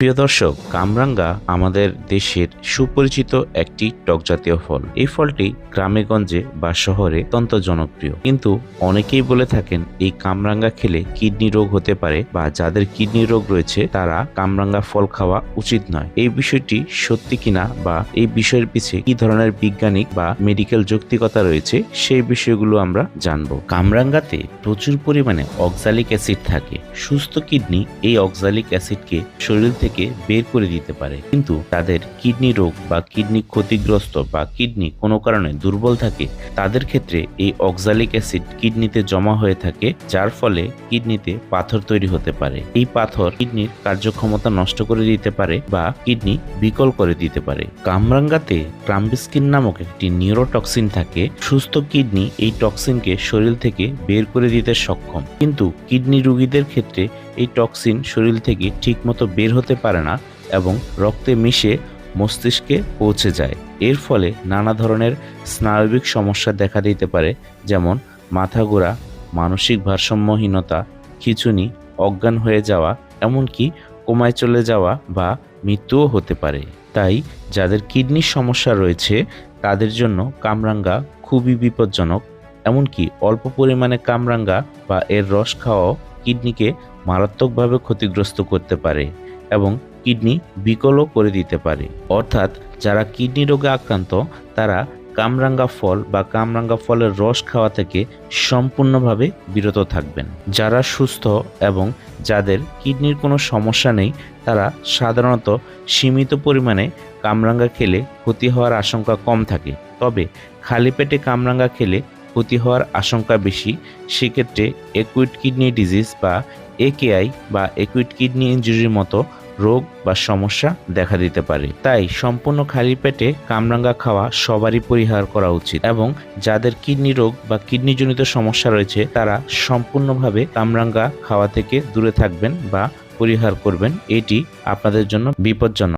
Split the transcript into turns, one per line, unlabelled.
প্রিয় দর্শক, কামরাঙ্গা আমাদের দেশের সুপরিচিত একটি টক জাতীয় ফল। এই ফলটি গ্রামে, গঞ্জে বা শহরে অত্যন্ত জনপ্রিয়। কিন্তু অনেকেই বলে থাকেন, এই কামরাঙ্গা খেলে কিডনি রোগ হতে পারে বা যাদের কিডনি রোগ রয়েছে, তারা কামরাঙ্গা ফল খাওয়া উচিত নয়। এই বিষয়টি সত্যি কিনা বা এই বিষয়ের পিছে কি ধরনের বৈজ্ঞানিক বা মেডিকেল যৌক্তিকতা রয়েছে, সেই বিষয়গুলো আমরা জানব। কামরাঙ্গাতে প্রচুর পরিমাণে অক্সালিক অ্যাসিড থাকে। সুস্থ কিডনি এই অক্সালিক অ্যাসিডকে শরীর থেকে বের করে দিতে পারে। কিন্তু তাদের কিডনি রোগ বা কিডনি ক্ষতিগ্রস্ত বা কিডনি কোনো কারণে দুর্বল থাকে, তাদের ক্ষেত্রে এই অক্সালিক অ্যাসিড কিডনিতে জমা হয়ে থাকে, যার ফলে কিডনিতে পাথর তৈরি হতে পারে। এই পাথর কিডনির কার্যক্ষমতা নষ্ট করে দিতে পারে বা কিডনি বিকল করে দিতে পারে। কামরাঙ্গাতে ক্রাম্বিস্কিন নামক একটি নিউরোটক্সিন থাকে। সুস্থ কিডনি এই টক্সিনকে শরীর থেকে বের করে দিতে সক্ষম। কিন্তু কিডনি রোগীদের ক্ষেত্রে এই টক্সিন শরীর থেকে ঠিকমতো বের হতে পারে না এবং রক্তে মিশে মস্তিষ্কে পৌঁছে যায়। এর ফলে নানা ধরনের স্নায়বিক সমস্যা দেখা দিতে পারে, যেমন মাথা ঘোরা, মানসিক ভারসাম্যহীনতা, খিচুনি, অজ্ঞান হয়ে যাওয়া, এমনকি কোমায় চলে যাওয়া বা মৃত্যুও হতে পারে। তাই যাদের কিডনির সমস্যা রয়েছে, তাদের জন্য কামরাঙ্গা খুবই বিপজ্জনক। এমনকি অল্প পরিমাণে কামরাঙ্গা বা এর রস খাওয়াও কিডনিকে মারাত্মকভাবে ক্ষতিগ্রস্ত করতে পারে। এবং কিডনি বিকলও করে দিতে পারে। অর্থাৎ যারা কিডনি রোগে আক্রান্ত, তারা কামরাঙ্গা ফল বা কামরাঙ্গা ফলের রস খাওয়া থেকে সম্পূর্ণভাবে বিরত থাকবেন। যারা সুস্থ এবং যাদের কিডনির কোনো সমস্যা নেই, তারা সাধারণত সীমিত পরিমাণে কামরাঙ্গা খেলে ক্ষতি হওয়ার আশঙ্কা কম থাকে। তবে খালি পেটে কামরাঙ্গা খেলে ক্ষতি হওয়ার আশঙ্কা বেশি, সেক্ষেত্রে একুইড কিডনি ডিজিজ বা একেআই বা একুইড কিডনি ইঞ্জুরির মতো রোগ বা সমস্যা দেখা দিতে পারে। তাই সম্পূর্ণ খালি পেটে কামরাঙ্গা খাওয়া সবারই পরিহার করা উচিত এবং যাদের কিডনি রোগ বা কিডনিজনিত সমস্যা রয়েছে, তারা সম্পূর্ণভাবে কামরাঙ্গা খাওয়া থেকে দূরে থাকবেন বা পরিহার করবেন। এটি আপনাদের জন্য বিপজ্জনক।